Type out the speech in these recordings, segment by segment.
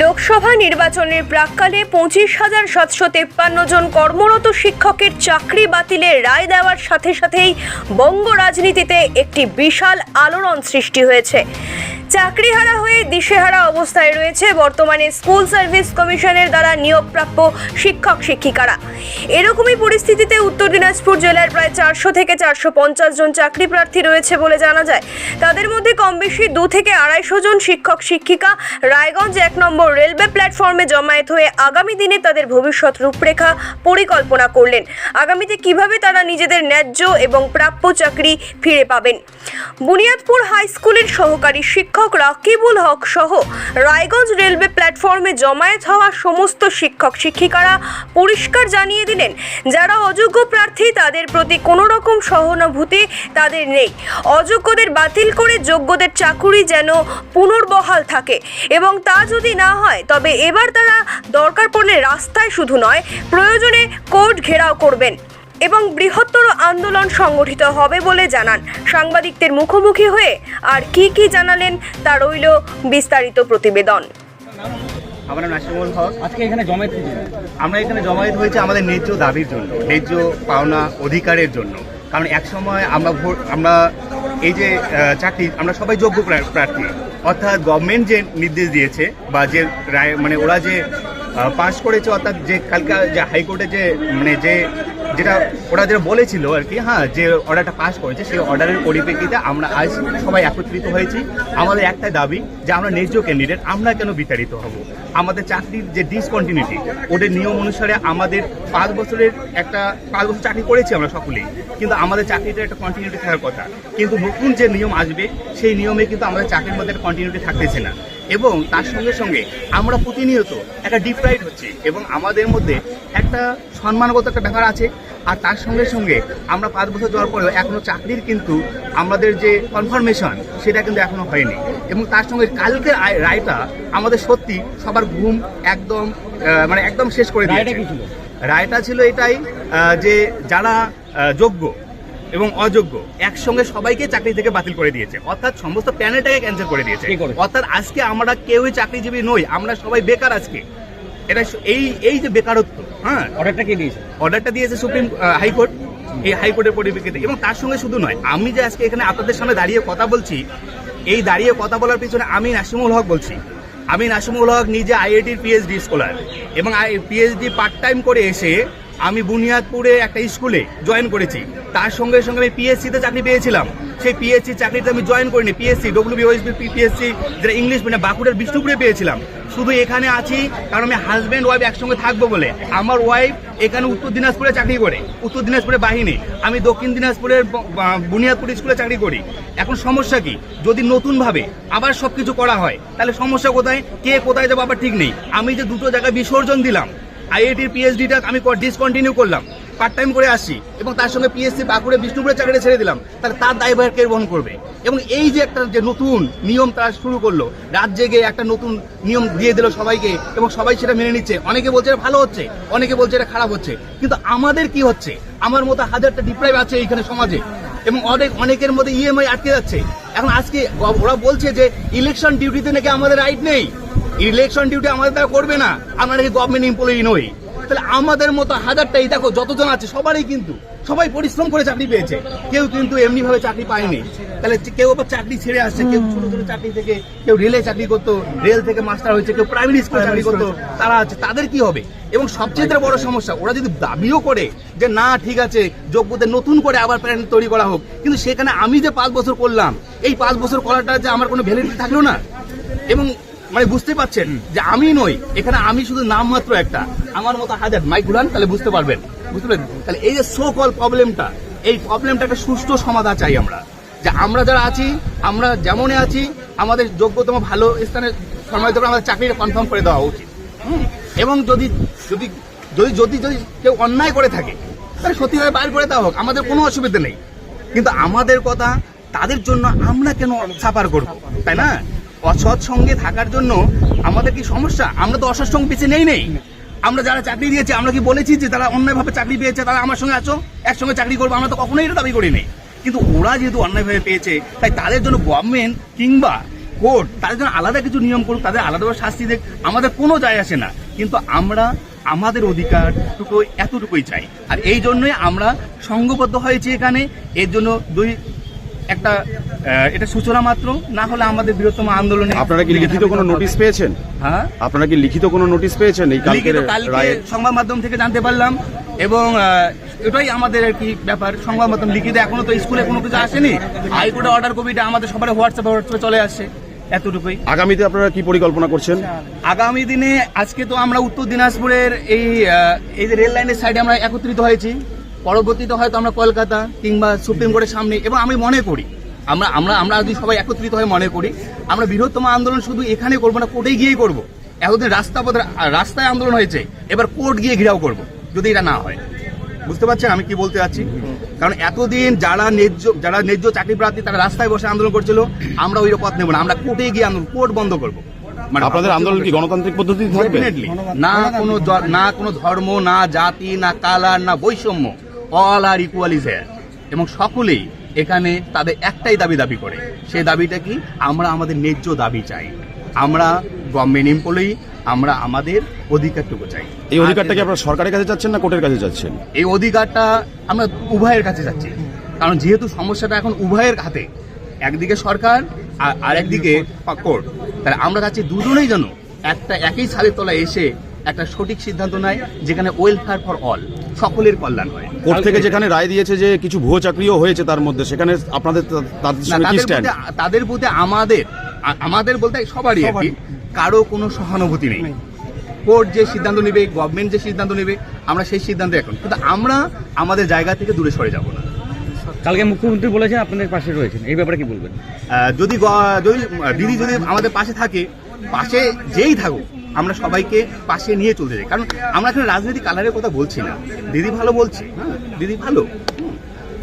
লোকসভা নির্বাচনের প্রাককালে পঁচিশ হাজার সাতশো তেপ্পান্ন জন কর্মরত শিক্ষকের চাকরি বাতিলে রায় দেওয়ার সাথে সাথেই বঙ্গ রাজনীতিতে একটি বিশাল আলোড়ন সৃষ্টি হয়েছে। চাকরিহারা হয়ে দিশেহারা অবস্থায় রয়েছে বর্তমানে স্কুল সার্ভিস কমিশনের দ্বারা নিয়োগপ্রাপ্য শিক্ষক শিক্ষিকারা। এরকমই পরিস্থিতিতে উত্তর দিনাজপুর জেলার প্রায় চারশো থেকে চারশো পঞ্চাশ জন চাকরি প্রার্থী রয়েছে বলে জানা যায়। তাদের মধ্যে কম বেশি দু থেকে আড়াইশো জন শিক্ষক শিক্ষিকা। রায়গঞ্জ এক নম্বর রেলওয়ে প্ল্যাটফর্মে জমায়েত হয়ে আগামী দিনে তাদের ভবিষ্যৎ রূপরেখা পরিকল্পনা করলেন। আগামীতে কীভাবে তারা নিজেদের ন্যায্য এবং প্রাপ্য চাকরি ফিরে পাবেন? বুনিয়াদপুর হাই স্কুলের সহকারী শিক্ষক রাকিবুল হক সহ রায়গঞ্জ রেলওয়ে প্ল্যাটফর্মে জমায়েত হওয়া সমস্ত শিক্ষক শিক্ষিকারা পরিষ্কার জানিয়ে দিলেন, যারা অযোগ্য প্রার্থী তাদের প্রতি কোনো রকম সহানুভূতি তাদের নেই। অযোগ্যদের বাতিল করে যোগ্যদের চাকুরি যেন পুনর্বহাল থাকে এবং তা যদি না হয়, তবে এবার তারা দরকার পড়লে রাস্তায় শুধু নয়, প্রয়োজনে কোর্ট ঘেরাও করবেন। এবং বৃহত্তর আন্দোলন সংগঠিত হবে বলে জানান। সাংবাদিকদের মুখোমুখি হয়ে আর কি কি জানালেন তা রইল বিস্তারিত প্রতিবেদন। আমার নাম নাসিমুল হক। আজকে এখানে জমায়েত আমরা এখানে জমায়েত হয়েছে আমাদের ন্যায্য দাবির জন্য, ন্যায্য পাওনা অধিকারের জন্য। কারণ এক সময় আমরা ভোট, আমরা এই যে চাকরি, আমরা সবাই যোগ্য প্রা- প্রার্থী। অর্থাৎ গভর্নমেন্ট যে নির্দেশ দিয়েছে বা যে রায় মানে ওরা যে পাস করেছে, অর্থাৎ যে কালকে যে হাইকোর্টে যে মানে যে যেটা ওরা যেটা বলেছিল আর কি হ্যাঁ যে অর্ডারটা পাস করেছে, সেই অর্ডারের পরিপ্রেক্ষিতে আমরা আজ সবাই একত্রিত হয়েছি। আমাদের একটাই দাবি যে আমরা ন্যায্য ক্যান্ডিডেট আমরা কেন বিতাড়িত হব? আমাদের চাকরির যে ডিসকন্টিনিউটি ওদের নিয়ম অনুসারে আমাদের পাঁচ বছরের একটা, পাঁচ বছর চাকরি করেছি আমরা সকলেই, কিন্তু আমাদের চাকরিটা একটা কন্টিনিউটি থাকার কথা। কিন্তু নতুন যে নিয়ম আসবে, সেই নিয়মে কিন্তু আমাদের চাকরির মধ্যে একটা কন্টিনিউটি থাকতেছে না। এবং তার সঙ্গে সঙ্গে আমরা প্রতিনিয়ত একটা ডিপ্রাইড হচ্ছে এবং আমাদের মধ্যে একটা সম্মানগত একটা ব্যাপার আছে। আর তার সঙ্গে সঙ্গে আমরা পাঁচ বছর যাওয়ার পরেও এখনও চাকরির কিন্তু আমাদের যে কনফার্মেশন সেটা কিন্তু এখনও হয়নি। এবং তার সঙ্গে কালকের আয়- রায়টা আমাদের সত্যি সবার ঘুম একদম মানে একদম শেষ করে দিয়েছে? রায়টা ছিল এটাই যে যারা যোগ্য এবং অযোগ্য। একসঙ্গে সবাইকে চাকরি থেকে বাতিল করে দিয়েছে। অর্থাৎ সমস্ত প্যানেলটাকে ক্যান্সেল করে দিয়েছে? অর্থাৎ আজকে আমরা কেউই চাকরিজীবী নই আমরা সবাই বেকার আজকে। এটা এই এই যে বেকারত্ব হ্যাঁ? অর্ডারটা কে দিয়েছে? অর্ডারটা দিয়েছে সুপ্রিম হাইকোর্ট এই হাইকোর্টের পরিপ্রেক্ষিতে। এবং তার সঙ্গে শুধু নয় আমি যে আজকে এখানে আপনাদের সামনে দাঁড়িয়ে কথা বলছি এই দাঁড়িয়ে কথা বলার পিছনে আমি নাসিমুল হক বলছি। আমি নাসিমুল হক নিজে আইআইটির পিএইচডি স্কলার এবং পিএইচডি পার্ট টাইম করে এসে আমি বুনিয়াদপুরে একটা স্কুলে জয়েন করেছি। তার সঙ্গে সঙ্গে আমি পিএসসিতে চাকরি পেয়েছিলাম। সেই পিএসসি চাকরিতে আমি জয়েন করিনি। পিএসসি ডব্লিউবিওএসবি পিএসসি যেটা ইংলিশ মানে বাঁকুড়ার বিষ্ণুপুরে পেয়েছিলাম। শুধু এখানে আছি, কারণ আমি হাজব্যান্ড ওয়াইফ একসঙ্গে থাকব বলে। আমার ওয়াইফ এখানে উত্তর দিনাজপুরে চাকরি করে, উত্তর দিনাজপুরে বাহিনী। আমি দক্ষিণ দিনাজপুরের বুনিয়াদপুর স্কুলে চাকরি করি। এখন সমস্যা কি? যদি নতুনভাবে আবার সব কিছু করা হয়, তাহলে সমস্যা কোথায়? কে কোথায় যাব আবার ঠিক নেই। আমি যে দুটো জায়গায় বিসর্জন দিলাম আইআইটির পিএইচডিটা আমি ডিসকন্টিনিউ করলাম পার্ট টাইম করে আসছি এবং তার সঙ্গে পিএসসি বাঁকুড়ে বিষ্ণুপুরে চাকরিটা ছেড়ে দিলাম, তাহলে তার দায়ভার কে বহন করবে। এবং এই যে একটা যে নতুন নিয়ম তারা শুরু করল, রাত জেগে একটা নতুন নিয়ম দিয়ে দিল সবাইকে এবং সবাই সেটা মেনে নিচ্ছে। অনেকে বলছে এটা ভালো হচ্ছে, অনেকে বলছে এটা খারাপ হচ্ছে। কিন্তু আমাদের কি হচ্ছে? আমার মতো হাজারটা ডিপ্রাইভ আছে এইখানে সমাজে। এবং অনেক, অনেকের মধ্যে ইএমআই আটকে যাচ্ছে। এখন আজকে ওরা বলছে যে ইলেকশন ডিউটিতে নাকি আমাদের রাইট নেই। ইলেকশন ডিউটি আমাদের দ্বারা করবে না। আমরা নাকি গভর্নমেন্ট এমপ্লয়ি নই। তাহলে আমাদের মতো হাজারটাই দেখো যতজন আছে সবারই কিন্তু সবাই পরিশ্রম করে চাকরি পেয়েছে। কেউ কিন্তু এমনি ভাবে চাকরি পায়নি। তাহলে কেউ আবার চাকরি ছেড়ে আসছে কেউ ছোট ছোট চাকরি থেকে কেউ রেলে চাকরি করতো রেল থেকে মাস্টার হয়েছে কেউ প্রাইমারি স্কুলে চাকরি করতো তারা আছে তাদের কি হবে? এবং সবচেয়ে বড় সমস্যা ওরা যদি দাবিও করে যে না ঠিক আছে যোগ্যদের নতুন করে আবার প্যানেল তৈরি করা হোক কিন্তু সেখানে আমি যে পাঁচ বছর করলাম এই পাঁচ বছর করাটা যে আমার কোনো ভ্যালিডিটি থাকল না? এবং মানে বুঝতে পারছেন যে আমি নই, এখানে আমি শুধু নামমাত্র একটা। আমার মতো হাজার মাইক ঘুরান তাহলে বুঝতে পারবেন। বুঝতে পারবেন তাহলে এই যে সো কল প্রবলেমটা এই প্রবলেমটা একটা সুষ্ঠু সমাধান চাই আমরা। যে আমরা যারা আছি, আমরা যেমনই আছি, আমাদের যোগ্যতম ভালো স্থানে সময় ধরে আমাদের চাকরিটা কনফার্ম করে দেওয়া উচিত? এবং যদি যদি যদি যদি যদি কেউ অন্যায় করে থাকে, তাহলে সত্যিভাবে বাইর করে দেওয়া হোক, আমাদের কোনো অসুবিধা নেই। কিন্তু আমাদের কথা, তাদের জন্য আমরা কেন সাফার করব? তাই না? অসৎ সঙ্গে থাকার জন্য আমাদের কি সমস্যা? আমরা তো অসৎ সঙ্গে বেছে নেই নেই। আমরা যারা চাকরি দিয়েছি, আমরা কি বলেছি যে তারা অন্যায়ভাবে চাকরি পেয়েছে, তারা আমার সঙ্গে আছো? একসঙ্গে চাকরি করব, আমরা তো কখনোই এটা দাবি করিনি কিন্তু ওরা যেহেতু অন্যায়ভাবে পেয়েছে, তাই তাদের জন্য গভর্নমেন্ট কিংবা কোর্ট তাদের জন্য আলাদা কিছু নিয়ম করুক, তাদের আলাদাভাবে শাস্তি দেখ, আমাদের কোনো যায় আসে না। কিন্তু আমরা আমাদের অধিকার অধিকারটুকু এতটুকুই চাই। আর এই জন্যই আমরা সংঘবদ্ধ হয়েছি এখানে। এর জন্য দুই একটা এটা সূচনা মাত্র না হলে আমাদের বৃহত্তম আন্দোলনে আপনারা কি লিখিত কোনো নোটিশ পেয়েছেন? হ্যাঁ? আপনারা কি লিখিত কোনো নোটিশ পেয়েছেন এই কালকের কালকে সংবাদ মাধ্যম থেকে জানতে পারলাম এবং এটাই আমাদের আর কি ব্যাপার। সংবাদ মাধ্যম লিখিত এখনও তো স্কুলে কোনো কিছু আসেনি। হাইকোর্টে অর্ডার কপিটা আমাদের সবার হোয়াটসঅ্যাপে হোয়াটসঅ্যাপে চলে আসছে এতটুকুই। আগামীতে আপনারা কি পরিকল্পনা করছেন? আগামী দিনে আজকে তো আমরা উত্তর দিনাজপুরের এই এই যে রেল লাইনের সাইডে আমরা একত্রিত হয়েছি। পরবর্তীতে হয়তো আমরা কলকাতা কিংবা সুপ্রিম কোর্টের সামনে এবং আমি মনে করি আমরা আমরা আমরা যদি সবাই একত্রিত হয়ে মনে করি আমরা বৃহত্তম আন্দোলন শুধু এখানে করব না কোর্টে গিয়েই করব। এতদিন রাস্তা রাস্তায় আন্দোলন হয়েছে এবার কোর্ট গিয়ে ঘিরাও করব যদি এটা না হয়। বুঝতে পারছেন আমি কি বলতে চাচ্ছি কারণ এতদিন যারা ন্যায্য যারা ন্যায্য চাকরি প্রার্থী তারা রাস্তায় বসে আন্দোলন করছিল আমরা ওই পথ নেব না আমরা কোর্টে গিয়ে আন্দোলন কোর্ট বন্ধ করব। মানে আপনাদের আন্দোলন কি গণতান্ত্রিক পদ্ধতিতে থাকবে? না কোনো না কোনো ধর্ম না জাতি না কালার না বৈষম্য। অল আর ইকুয়াল ইজ এবং সকলেই এখানে তাদের একটাই দাবি দাবি করে। সেই দাবিটা কি? আমরা আমাদের ন্যায্য দাবি চাই। আমরা গভর্নমেন্ট এমপ্লয়ি আমরা আমাদের অধিকারটুকু চাই। এই অধিকারটা কি আপনারা সরকারের কাছে চাচ্ছেন না কোর্টের কাছে চাচ্ছেন? এই অধিকারটা আমরা উভয়ের কাছে যাচ্ছি কারণ যেহেতু সমস্যাটা এখন উভয়ের হাতে একদিকে সরকার আর আরেকদিকে কোর্ট। তাহলে আমরা চাচ্ছি দুজনেই যেন একটা একই ছাদের তলায় এসে একটা সঠিক সিদ্ধান্ত নেয় যেখানে ওয়েলফেয়ার ফর অল সকলের কল্যাণ হয়। কোর্ট থেকে যেখানে রায় দিয়েছে যে কিছু ভুয়ো চাকরিও হয়েছে তার মধ্যে সেখানে আপনাদের তাদের প্রতি আমাদের আমাদের বলতে সবারই আর কি। কারও কোনো সহানুভূতি নেই। কোর্ট যে সিদ্ধান্ত নেবে গভর্নমেন্ট যে সিদ্ধান্ত নেবে আমরা সেই সিদ্ধান্ত এখন। কিন্তু আমরা আমাদের জায়গা থেকে দূরে সরে যাব না। কালকে মুখ্যমন্ত্রী বলেছেন আপনাদের পাশে রয়েছেন। এই ব্যাপারে কি বলবেন? যদি যদি দিদি যদি আমাদের পাশে থাকে পাশে যেই থাকুক আমরা সবাইকে পাশে নিয়ে চলতে চাই। কারণ আমরা এখানে রাজনৈতিক কালারের কথা বলছি না। দিদি ভালো বলছে হ্যাঁ দিদি ভালো।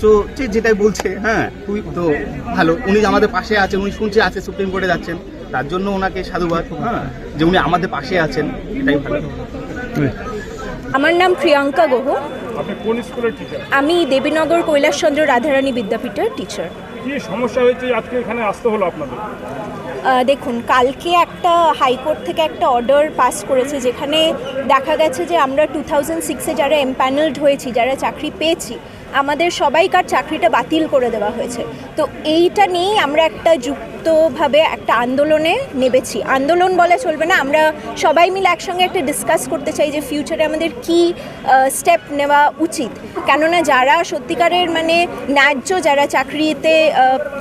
তো যে যেটাই বলছে হ্যাঁ তো ভালো। উনি আমাদের পাশে আছেন উনি শুনছে আছে সুপ্রিম কোর্টে যাচ্ছেন। তার জন্য ওনাকে সাধুবাদ হ্যাঁ যে উনি আমাদের পাশে আছেন। এটাই ভালো। আমার নাম প্রিয়াঙ্কা গুহ। আপনি কোন স্কুলের টিচার আমি দেবীনগর কৈলাসচন্দ্র রাধারানী বিদ্যাপীঠের টিচার কি সমস্যা হয়েছে? আজকে এখানে আসতে হলো আপনাদের। দেখুন, কালকে একটা হাইকোর্ট থেকে একটা অর্ডার পাস করেছে যেখানে দেখা গেছে যে আমরা টু থাউজেন্ড সিক্সে যারা এমপ্যানেলড হয়েছি, যারা চাকরি পেয়েছি আমাদের সবাইকার চাকরিটা বাতিল করে দেওয়া হয়েছে। তো এইটা নিয়েই আমরা একটা যুক্তভাবে একটা আন্দোলনে নেবেছি আন্দোলন বলে চলবে না, আমরা সবাই মিলে একসঙ্গে একটা ডিসকাস করতে চাই যে ফিউচারে আমাদের কি স্টেপ নেওয়া উচিত। কেননা যারা সত্যিকারের মানে ন্যায্য, যারা চাকরিতে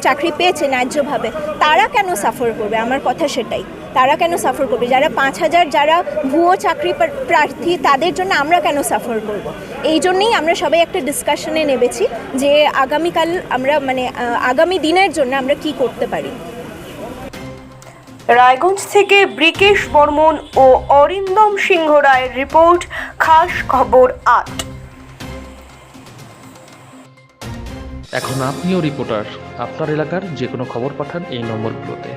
চাকরি পেয়েছে ন্যায্যভাবে, তারা কেন সাফার করবে? আমার কথা সেটাই। তারা কেন সাফার করবে? যারা পাঁচ হাজার যারা ভুয়ো চাকরি প্রার্থী তাদের জন্য আমরা কেন সাফার করব? এই জন্যেই আমরা সবাই একটা ডিসকাশনে নেবেছি যে আগামীকাল আমরা মানে আগামী দিনের জন্য আমরা কি করতে পারি। রায়গঞ্জ থেকে ব্রিকেশ বর্মন ও অরিন্দম সিংহ রায়ের রিপোর্ট খাস খবর আট। এখন আপনিও রিপোর্টার আপনার এলাকার যে কোনো খবর পাঠান এই নম্বরগুলোতে।